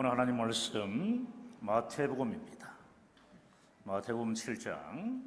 오늘 하나님 말씀 마태복음입니다. 마태복음 7장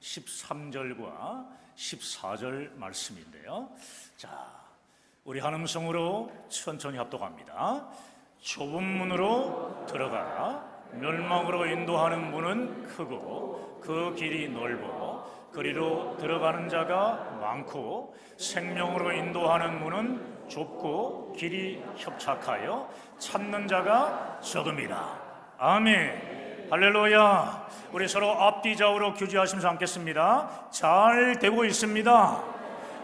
13절과 14절 말씀인데요. 자, 우리 한 음성으로 천천히 합독합니다. 좁은 문으로 들어가라. 멸망으로 인도하는 문은 크고 그 길이 넓어 그리로 들어가는 자가 많고 생명으로 인도하는 문은 좁고 길이 협착하여 찾는 자가 적음이라. 아멘. 할렐루야. 우리 서로 앞뒤 좌우로 규지하시면서 앉겠습니다. 잘 되고 있습니다.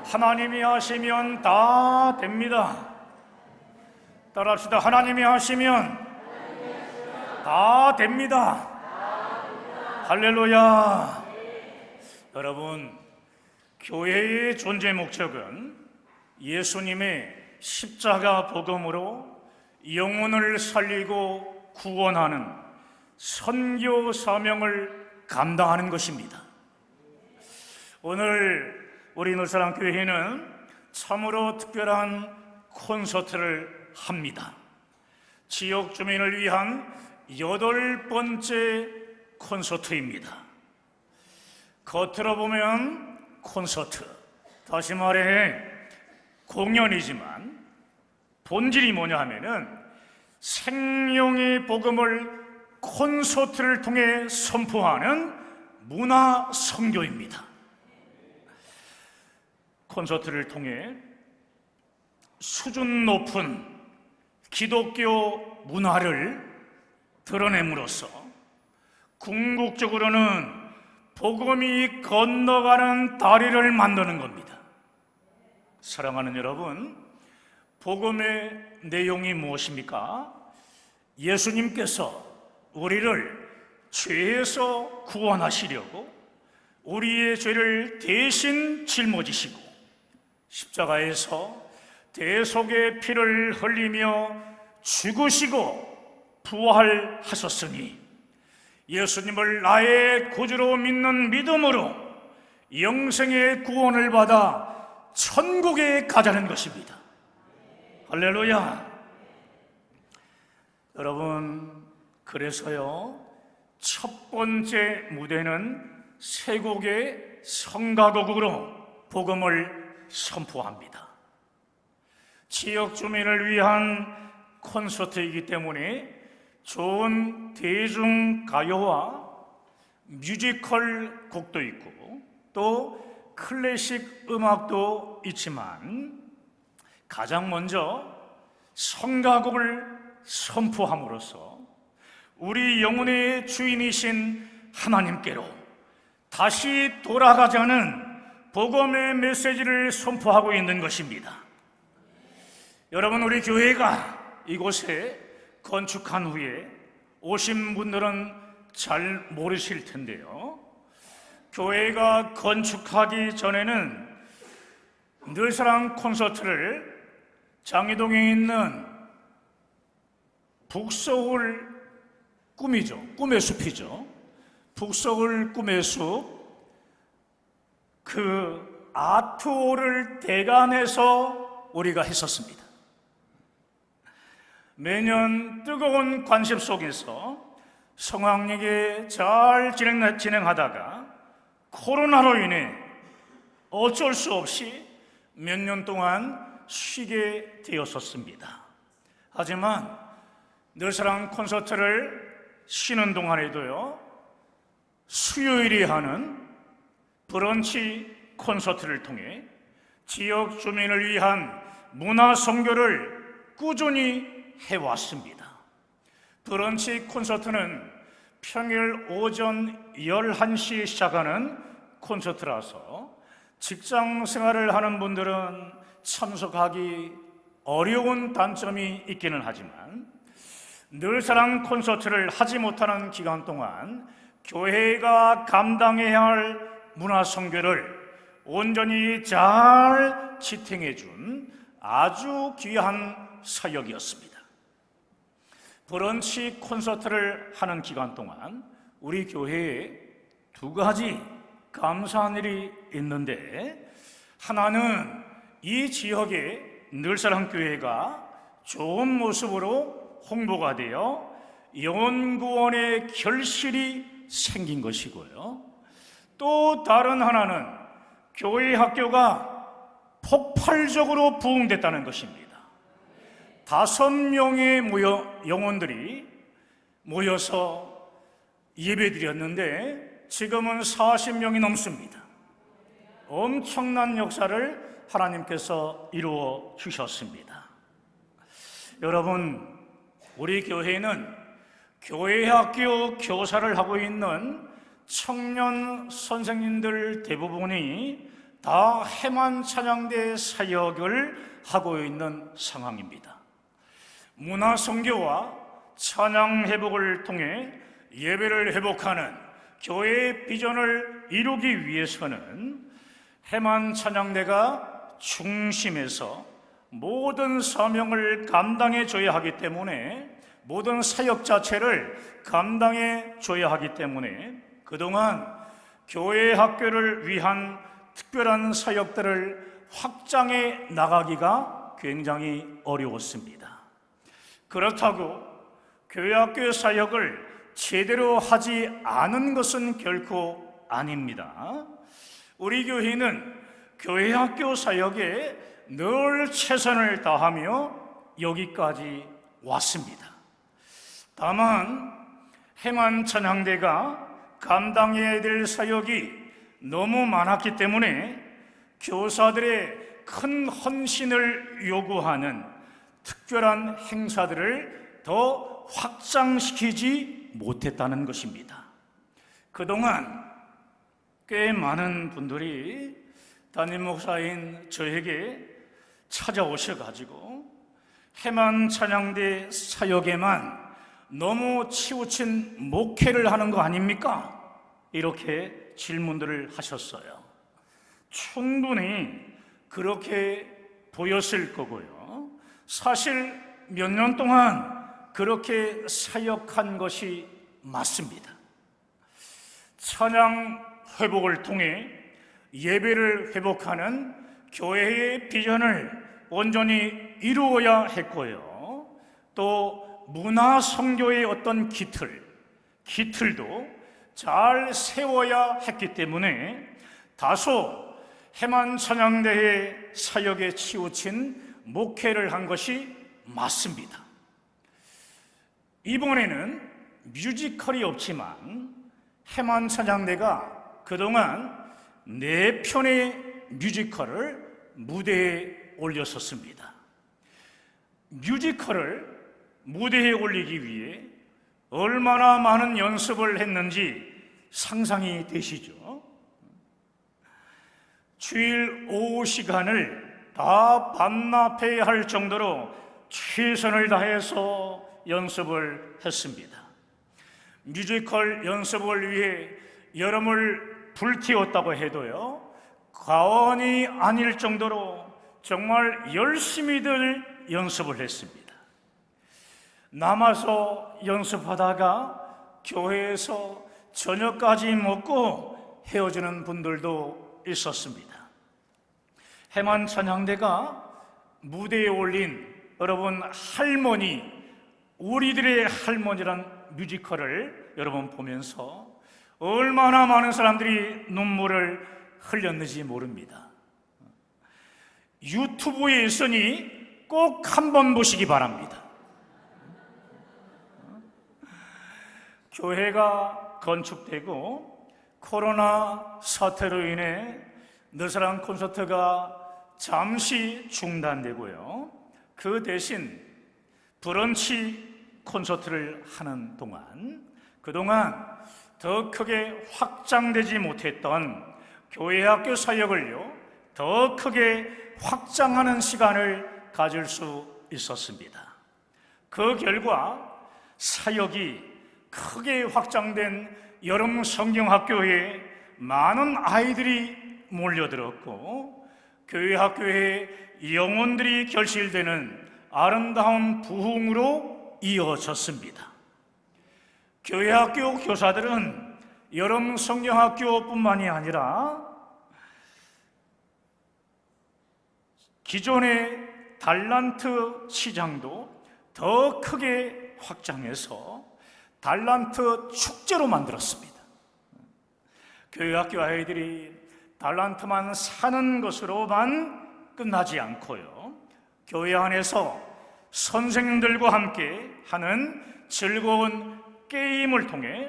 하나님이 하시면 다 됩니다. 따라합시다. 하나님이 하시면 다 됩니다. 할렐루야. 여러분, 교회의 존재 목적은 예수님의 십자가 복음으로 영혼을 살리고 구원하는 선교 사명을 감당하는 것입니다. 오늘 우리 늘사랑 교회는 참으로 특별한 콘서트를 합니다. 지역 주민을 위한 여덟 번째 콘서트입니다. 겉으로 보면 콘서트, 다시 말해 공연이지만 본질이 뭐냐 하면은 생명의 복음을 콘서트를 통해 선포하는 문화 선교입니다. 콘서트를 통해 수준 높은 기독교 문화를 드러냄으로써 궁극적으로는 복음이 건너가는 다리를 만드는 겁니다. 사랑하는 여러분, 복음의 내용이 무엇입니까? 예수님께서 우리를 죄에서 구원하시려고 우리의 죄를 대신 짊어지시고 십자가에서 대속의 피를 흘리며 죽으시고 부활하셨으니 예수님을 나의 구주로 믿는 믿음으로 영생의 구원을 받아 천국에 가자는 것입니다. 할렐루야. 여러분, 그래서요, 첫 번째 무대는 세곡의 성가곡으로 복음을 선포합니다. 지역 주민을 위한 콘서트이기 때문에 좋은 대중 가요와 뮤지컬 곡도 있고 또 클래식 음악도 있지만 가장 먼저 성가곡을 선포함으로써 우리 영혼의 주인이신 하나님께로 다시 돌아가자는 복음의 메시지를 선포하고 있는 것입니다. 여러분, 우리 교회가 이곳에 건축한 후에 오신 분들은 잘 모르실 텐데요. 교회가 건축하기 전에는 늘사랑 콘서트를 장희동에 있는 북서울 꿈이죠. 꿈의 숲이죠. 북서울 꿈의 숲. 그 아트홀을 대관해서 우리가 했었습니다. 매년 뜨거운 관심 속에서 성황리에 잘 진행, 진행하다가 코로나로 인해 어쩔 수 없이 몇 년 동안 쉬게 되었었습니다. 하지만 늘사랑 콘서트를 쉬는 동안에도요, 수요일에 하는 브런치 콘서트를 통해 지역 주민을 위한 문화 선교를 꾸준히 해왔습니다. 브런치 콘서트는 평일 오전 11시에 시작하는 콘서트라서 직장 생활을 하는 분들은 참석하기 어려운 단점이 있기는 하지만 늘사랑 콘서트를 하지 못하는 기간 동안 교회가 감당해야 할 문화 선교를 온전히 잘 지탱해 준 아주 귀한 사역이었습니다. 브런치 콘서트를 하는 기간 동안 우리 교회에 두 가지 감사한 일이 있는데 하나는 이 지역의 늘사랑 교회가 좋은 모습으로 홍보가 되어 연구원의 결실이 생긴 것이고요. 또 다른 하나는 교회 학교가 폭발적으로 부흥됐다는 것입니다. 다섯 명의 모여 영혼들이 모여서 예배드렸는데 지금은 40명이 넘습니다. 엄청난 역사를 하나님께서 이루어 주셨습니다. 여러분, 우리 교회는 교회 학교 교사를 하고 있는 청년 선생님들 대부분이 다 해만 찬양대 사역을 하고 있는 상황입니다. 문화 성교와 찬양 회복을 통해 예배를 회복하는 교회의 비전을 이루기 위해서는 해만 찬양대가 중심에서 모든 사명을 감당해 줘야 하기 때문에 모든 사역 자체를 감당해 줘야 하기 때문에 그동안 교회 학교를 위한 특별한 사역들을 확장해 나가기가 굉장히 어려웠습니다. 그렇다고 교회 학교 사역을 제대로 하지 않은 것은 결코 아닙니다. 우리 교회는 교회 학교 사역에 늘 최선을 다하며 여기까지 왔습니다. 다만 해만 찬양대가 감당해야 될 사역이 너무 많았기 때문에 교사들의 큰 헌신을 요구하는 특별한 행사들을 더 확장시키지 못했다는 것입니다. 그동안 꽤 많은 분들이 담임 목사인 저에게 찾아오셔가지고 해만 찬양대 사역에만 너무 치우친 목회를 하는 거 아닙니까? 이렇게 질문들을 하셨어요. 충분히 그렇게 보였을 거고요. 사실 몇 년 동안 그렇게 사역한 것이 맞습니다. 찬양 회복을 통해 예배를 회복하는 교회의 비전을 온전히 이루어야 했고요. 또 문화 성교의 어떤 기틀, 기틀도 잘 세워야 했기 때문에 다소 해만 찬양대의 사역에 치우친 목회를 한 것이 맞습니다. 이번에는 뮤지컬이 없지만 해만 찬양대가 그동안 네 편의 뮤지컬을 무대에 올렸었습니다. 뮤지컬을 무대에 올리기 위해 얼마나 많은 연습을 했는지 상상이 되시죠? 주일 오후 시간을 다 반납해야 할 정도로 최선을 다해서 연습을 했습니다. 뮤지컬 연습을 위해 여름을 불태웠다고 해도요, 과언이 아닐 정도로 정말 열심히들 연습을 했습니다. 남아서 연습하다가 교회에서 저녁까지 먹고 헤어지는 분들도 있었습니다. 해만 찬양대가 무대에 올린 여러분 할머니, 우리들의 할머니란 뮤지컬을 여러분 보면서 얼마나 많은 사람들이 눈물을 흘렸는지 모릅니다. 유튜브에 있으니 꼭 한번 보시기 바랍니다. 교회가 건축되고 코로나 사태로 인해 너사랑 콘서트가 잠시 중단되고요. 그 대신 브런치 콘서트를 하는 동안 그동안 더 크게 확장되지 못했던 교회 학교 사역을요, 더 크게 확장하는 시간을 가질 수 있었습니다. 그 결과 사역이 크게 확장된 여름 성경학교에 많은 아이들이 몰려들었고 교회 학교에 영혼들이 결실되는 아름다운 부흥으로 이어졌습니다. 교회 학교 교사들은 여름 성경학교뿐만이 아니라 기존의 달란트 시장도 더 크게 확장해서 달란트 축제로 만들었습니다. 교회학교 아이들이 달란트만 사는 것으로만 끝나지 않고요. 교회 안에서 선생님들과 함께 하는 즐거운 게임을 통해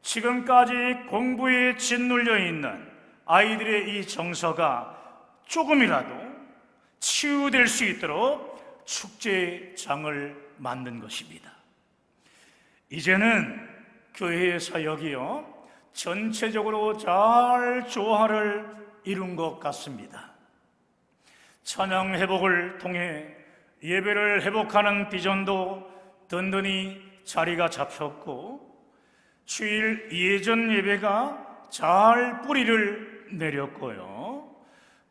지금까지 공부에 짓눌려 있는 아이들의 이 정서가 조금이라도 치유될 수 있도록 축제장을 만든 것입니다. 이제는 교회의 사역이요 전체적으로 잘 조화를 이룬 것 같습니다. 찬양 회복을 통해 예배를 회복하는 비전도 든든히 자리가 잡혔고 주일 예전 예배가 잘 뿌리를 내렸고요.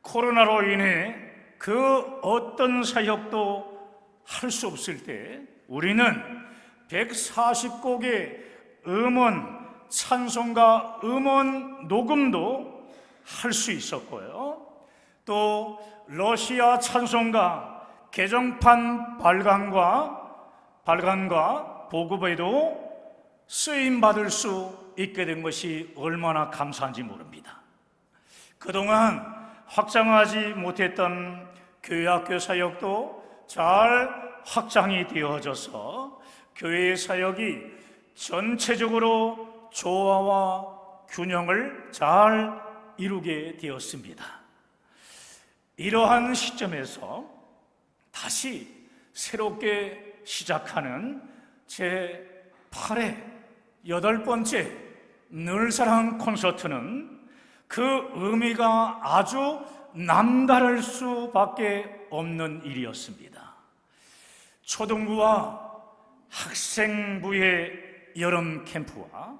코로나로 인해 그 어떤 사역도 할 수 없을 때 우리는 140곡의 음원 찬송가 음원 녹음도 할 수 있었고요. 또 러시아 찬송가 개정판 발간과 발간과 보급에도 쓰임 받을 수 있게 된 것이 얼마나 감사한지 모릅니다. 그동안 확장하지 못했던 교회학교 사역도 잘 확장이 되어져서 교회의 사역이 전체적으로 조화와 균형을 잘 이루게 되었습니다. 이러한 시점에서 다시 새롭게 시작하는 제 8회 여덟 번째 늘사랑 콘서트는 그 의미가 아주 남다를 수밖에 없는 일이었습니다. 초등부와 학생부의 여름 캠프와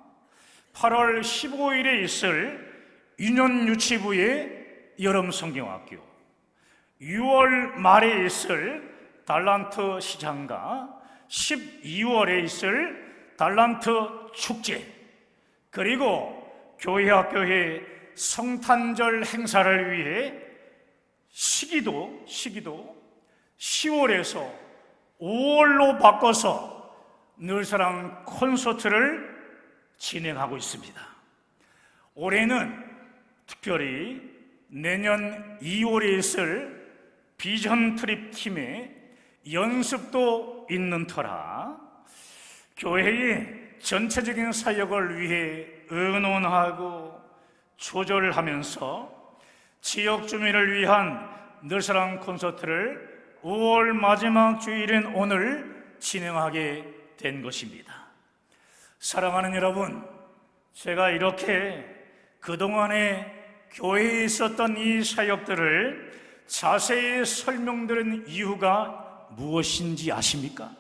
8월 15일에 있을 유년 유치부의 여름 성경학교, 6월 말에 있을 달란트 시장과 12월에 있을 달란트 축제, 그리고 교회 학교의 성탄절 행사를 위해 시기도 시기도 10월에서 5월로 바꿔서 늘사랑 콘서트를 진행하고 있습니다. 올해는 특별히 내년 2월에 있을 비전 트립 팀의 연습도 있는 터라 교회의 전체적인 사역을 위해 의논하고 조절하면서 지역 주민을 위한 늘사랑 콘서트를 5월 마지막 주일인 오늘 진행하게 된 것입니다. 사랑하는 여러분, 제가 이렇게 그동안에 교회에 있었던 이 사역들을 자세히 설명드린 이유가 무엇인지 아십니까?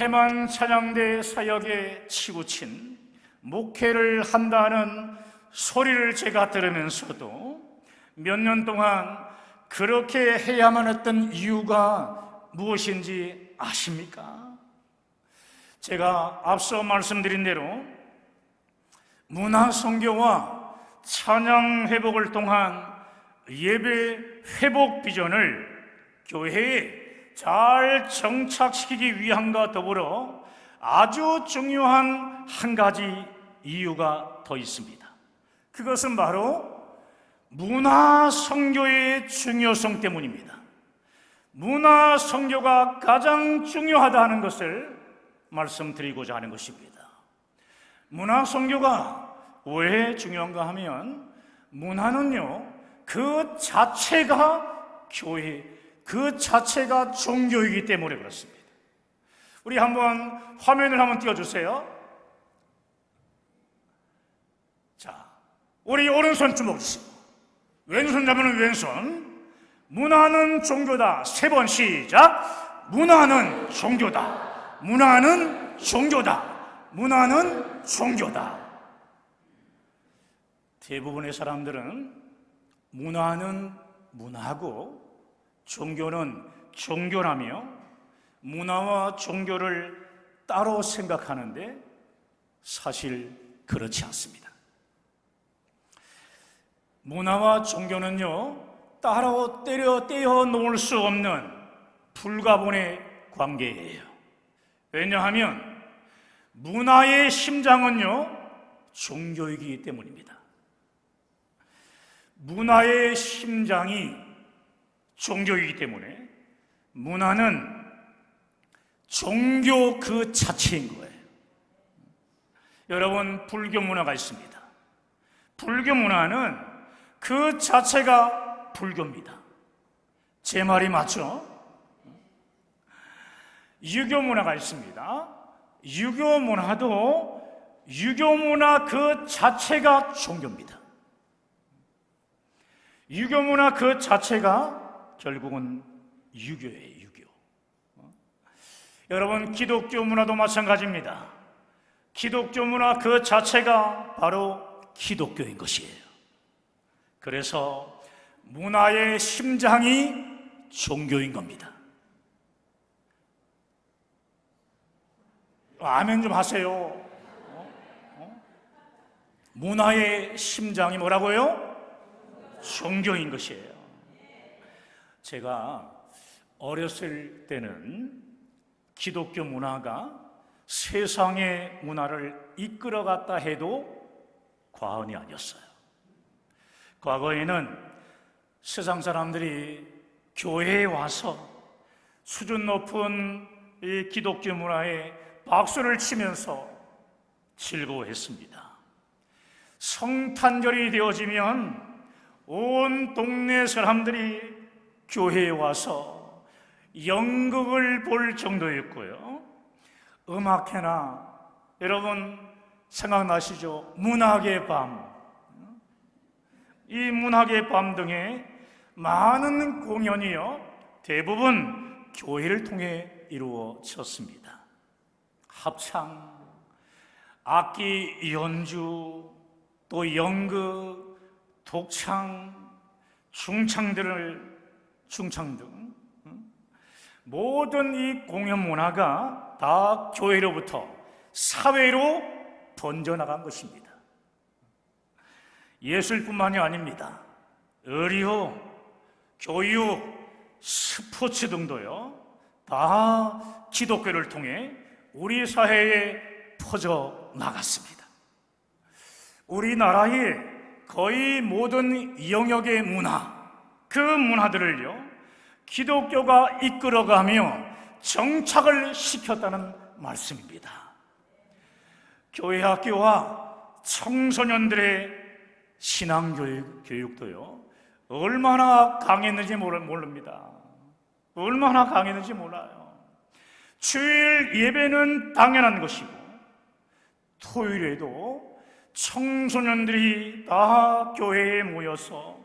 해만 찬양대 사역에 치우친 목회를 한다는 소리를 제가 들으면서도 몇 년 동안 그렇게 해야만 했던 이유가 무엇인지 아십니까? 제가 앞서 말씀드린 대로 문화 성교와 찬양 회복을 통한 예배 회복 비전을 교회에 잘 정착시키기 위함과 더불어 아주 중요한 한 가지 이유가 더 있습니다. 그것은 바로 문화 성교의 중요성 때문입니다. 문화 성교가 가장 중요하다 하는 것을 말씀드리고자 하는 것입니다. 문화 성교가 왜 중요한가 하면 문화는요, 그 자체가 교회, 그 자체가 종교이기 때문에 그렇습니다. 우리 한번 화면을 한번 띄워주세요. 자, 우리 오른손 주먹 주시고, 왼손 잡으면 왼손. 문화는 종교다. 세 번 시작. 문화는 종교다. 문화는 종교다. 문화는 종교다. 대부분의 사람들은 문화는 문화고 종교는 종교라며 문화와 종교를 따로 생각하는데 사실 그렇지 않습니다. 문화와 종교는요, 따로 때려 떼어 놓을 수 없는 불가분의 관계예요. 왜냐하면 문화의 심장은요, 종교이기 때문입니다. 문화의 심장이 종교이기 때문에 문화는 종교 그 자체인 거예요. 여러분, 불교 문화가 있습니다. 불교 문화는 그 자체가 불교입니다. 제 말이 맞죠? 유교 문화가 있습니다. 유교 문화도 유교 문화 그 자체가 종교입니다. 유교 문화 그 자체가 결국은 유교예요, 유교. 여러분, 기독교 문화도 마찬가지입니다. 기독교 문화 그 자체가 바로 기독교인 것이에요. 그래서 문화의 심장이 종교인 겁니다. 아멘 좀 하세요. 어? 어? 문화의 심장이 뭐라고요? 종교인 것이에요. 제가 어렸을 때는 기독교 문화가 세상의 문화를 이끌어갔다 해도 과언이 아니었어요. 과거에는 세상 사람들이 교회에 와서 수준 높은 이 기독교 문화에 박수를 치면서 즐거워했습니다. 성탄절이 되어지면 온 동네 사람들이 교회에 와서 연극을 볼 정도였고요. 음악회나 여러분 생각나시죠? 문학의 밤. 이 문학의 밤 등의 많은 공연이요. 대부분 교회를 통해 이루어졌습니다. 합창, 악기 연주, 또 연극, 독창, 중창들을 중창 등 모든 이 공연 문화가 다 교회로부터 사회로 번져나간 것입니다. 예술뿐만이 아닙니다. 의료, 교육, 스포츠 등도요, 다 기독교를 통해 우리 사회에 퍼져 나갔습니다. 우리나라의 거의 모든 영역의 문화, 그 문화들을요, 기독교가 이끌어가며 정착을 시켰다는 말씀입니다. 교회 학교와 청소년들의 신앙 교육, 교육도요, 얼마나 강했는지 모릅니다. 얼마나 강했는지 몰라요. 주일 예배는 당연한 것이고, 토요일에도 청소년들이 다 교회에 모여서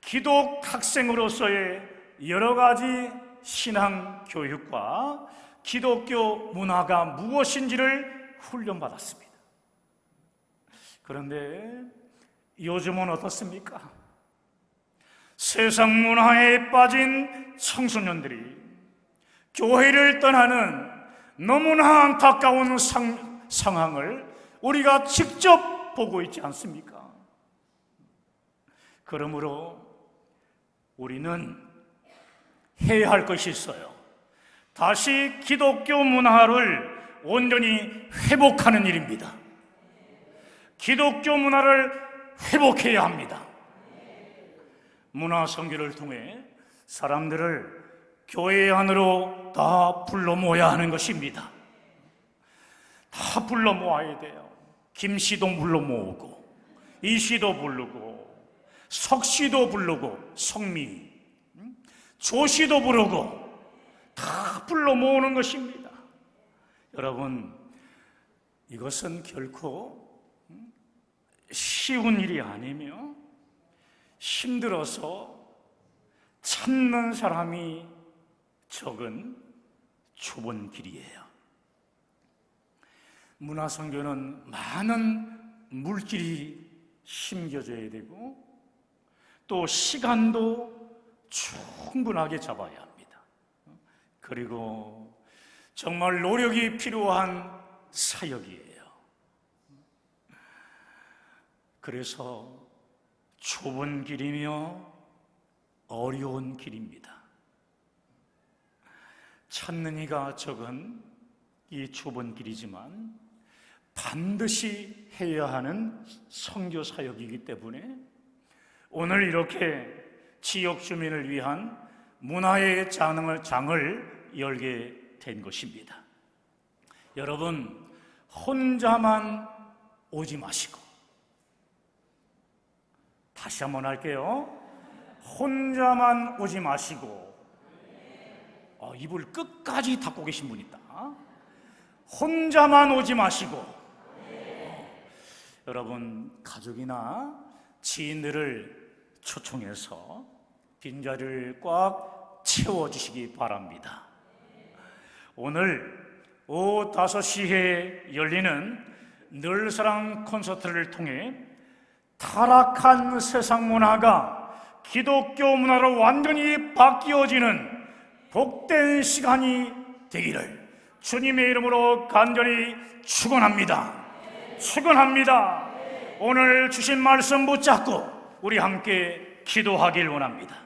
기독 학생으로서의 여러 가지 신앙 교육과 기독교 문화가 무엇인지를 훈련받았습니다. 그런데 요즘은 어떻습니까? 세상 문화에 빠진 청소년들이 교회를 떠나는 너무나 안타까운 상, 상황을 우리가 직접 보고 있지 않습니까? 그러므로 우리는 해야 할 것이 있어요. 다시 기독교 문화를 온전히 회복하는 일입니다. 기독교 문화를 회복해야 합니다. 문화 선교를 통해 사람들을 교회 안으로 다 불러 모아야 하는 것입니다. 다 불러 모아야 돼요. 김 씨도 불러 모으고, 이 씨도 부르고, 석 씨도 부르고, 성미, 조 씨도 부르고, 다 불러 모으는 것입니다. 여러분, 이것은 결코 쉬운 일이 아니며 힘들어서 찾는 사람이 적은 좁은 길이에요. 문화선교는 많은 물질이 심겨져야 되고 또 시간도 충분하게 잡아야 합니다. 그리고 정말 노력이 필요한 사역이에요. 그래서 좁은 길이며 어려운 길입니다. 찾는 이가 적은 이 좁은 길이지만 반드시 해야 하는 선교 사역이기 때문에 오늘 이렇게 지역 주민을 위한 문화의 장을, 장을 열게 된 것입니다. 여러분, 혼자만 오지 마시고, 다시 한번 할게요. 혼자만 오지 마시고, 어, 입을 끝까지 닫고 계신 분 있다. 혼자만 오지 마시고, 어, 여러분, 가족이나 지인들을 초청해서 빈자리를 꽉 채워주시기 바랍니다. 오늘 오후 5시에 열리는 늘사랑 콘서트를 통해 타락한 세상 문화가 기독교 문화로 완전히 바뀌어지는 복된 시간이 되기를 주님의 이름으로 간절히 축원합니다. 축원합니다. 오늘 주신 말씀 붙잡고 우리 함께 기도하길 원합니다.